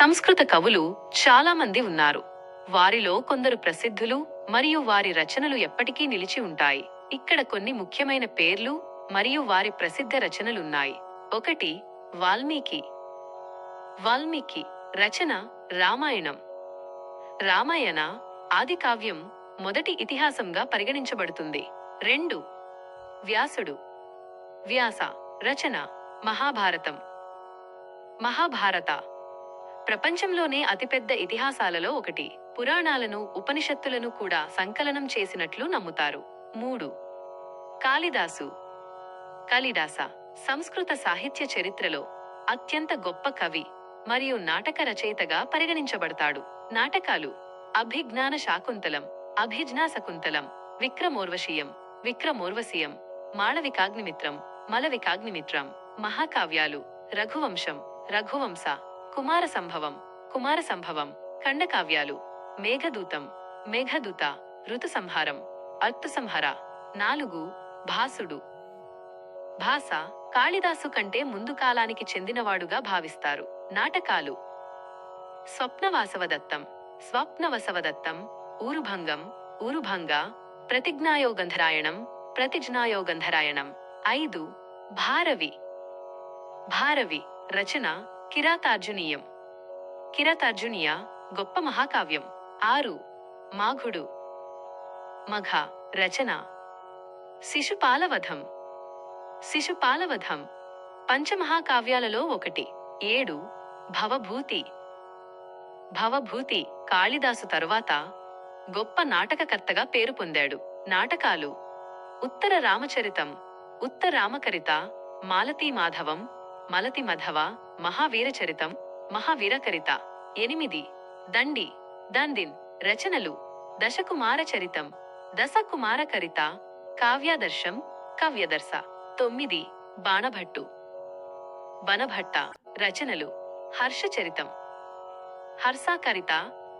సంస్కృత కవులు చాలా మంది ఉన్నారు. వారిలో కొందరు ప్రసిద్ధులు మరియు వారి రచనలు ఎప్పటికీ నిలిచి ఉంటాయి. ఇక్కడ కొన్ని ముఖ్యమైన పేర్లు మరియు వారి ప్రసిద్ధ రచనలున్నాయి. ఒకటి వాల్మీకి. వాల్మీకి రచన రామాయణం. రామాయణ ఆది కావ్యం మొదటి ఇతిహాసంగా పరిగణించబడుతుంది. రెండు వ్యాసుడు. వ్యాస రచన మహాభారతం. మహాభారత ప్రపంచంలోనే అతిపెద్ద ఇతిహాసాలలో ఒకటి. పురాణాలను ఉపనిషత్తులను కూడా సంకలనం చేసినట్లు నమ్ముతారు. మూడు. కాళిదాసు. కాళిదాస సంస్కృత సాహిత్య చరిత్రలో అత్యంత గొప్ప కవి మరియు నాటక రచయితగా పరిగణించబడతాడు. నాటకాలు అభిజ్ఞాన శాకుంతలం అభిజ్ఞా శకుంతలం విక్రమోర్వశీయం విక్రమోర్వశీయం మాళవికాగ్నిమిత్రం మలవికాగ్నిమిత్రం మహాకావ్యాలు రఘువంశం రఘువంశ కుమార సంభవం కుమార సంభవం ఖండకావ్యాలు మేఘదూతం మేఘదూత ఋతు సంహారం అర్తు నాలుగు భాసుడు. భాస కాళిదాసు కంటే ముందు కాలానికి చెందినవాడుగా భావిస్తారు. నాటకాలు. స్వప్నవాసవదత్తం స్వప్నవసవదత్తం ఊరుభంగం ఊరుభంగ ప్రతిజ్ఞాయోగంధరాయణం ప్రతిజ్ఞాయోగంధరాయణం. ఐదు భారవి. భారవి రచన కిరాతార్జునీయం. కిరాతార్జునీయ గొప్ప మహాకావ్యం. ఆరు మాఘుడు. మఘ రచన. శిశుపాలవధం. శిశుపాలవధం పంచమహాకావ్యాలలో ఒకటి. ఏడు భవభూతి. భవభూతి కాళిదాసు తరువాత గొప్ప నాటకకర్తగా పేరు పొందాడు. నాటకాలు. ఉత్తర రామచరితం. ఉత్తరామకరిత మాలతీ మాధవం మలతి మధవ మహావీరచరితం మహావీరకరిత ఎనిమిది. దండి. దందిన్. రచనలు. దశకుమార చరితం. దశకుమారకరిత కావ్యాదర్శం. కవ్యదర్శ. తొమ్మిది. బాణభట్టు. బనభట్ట. రచనలు. హర్షచరితం హర్షాకరిత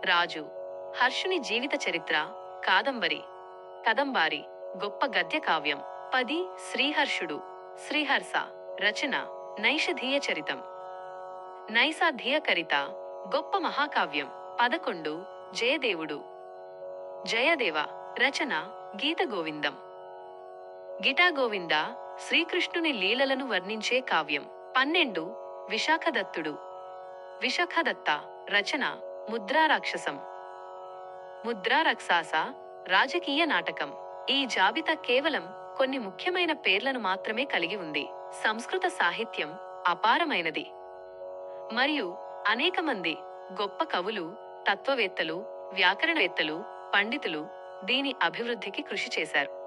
రాజు. హర్షుని జీవిత చరిత్ర. కాదంబరి. కదంబారి. గొప్ప గద్య కావ్యం పది. శ్రీహర్షుడు. శ్రీహర్ష. రచన. నైషధీయ చరితం. నైసాధీయకరిత గొప్ప మహాకావ్యం పదకొండు జయదేవుడు. జయదేవ రచన గీత గోవిందం. గీతా గోవింద శ్రీకృష్ణుని లీలలను వర్ణించే కావ్యం. పన్నెండు విశాఖదత్తుడు. విశాఖదత్త రచన ముద్రారాక్షసం ముద్రారక్షాస రాజకీయ నాటకం. ఈ జాబితా కేవలం కొన్ని ముఖ్యమైన పేర్లను మాత్రమే కలిగి ఉంది. సంస్కృత సాహిత్యం అపారమైనది. మరియు అనేక మంది గొప్ప కవులు తత్వవేత్తలు వ్యాకరణవేత్తలు పండితులు దీని అభివృద్ధికి కృషి చేశారు.